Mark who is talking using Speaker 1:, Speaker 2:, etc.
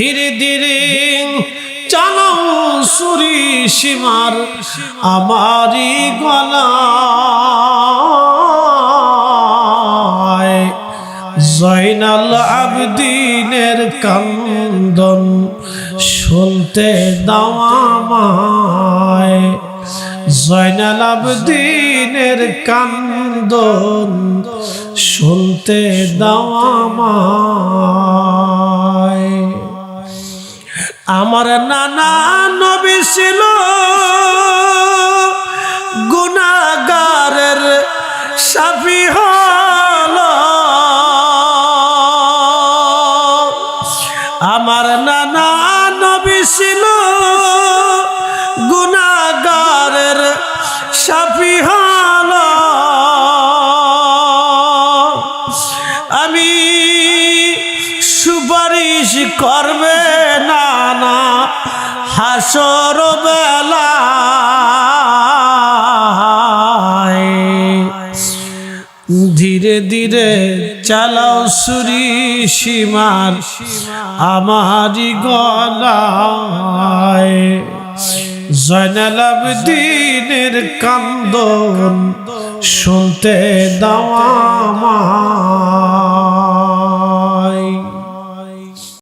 Speaker 1: ধীরে ধীরে চালাও সুরি সীমার আমারি গলায় জয়নাল আবদিনের কান্দন শুনতে দাওয়ামায় জয়নাল আবদিনের কান্দন শুনতে দাওয়ামায় আমার নানা নবী ছিল। গুনাগারের সাফি হল। আমার নানা নবী ছিল। গুনাগারের সাফি হল। আমি সুপারিশ করবে না না হাসর বেলায় ধীরে ধীরে চালাও সুরি সীমার আমারি গলায়। জয়নাল আবদিনের কান্দন শুনতে দাওয়া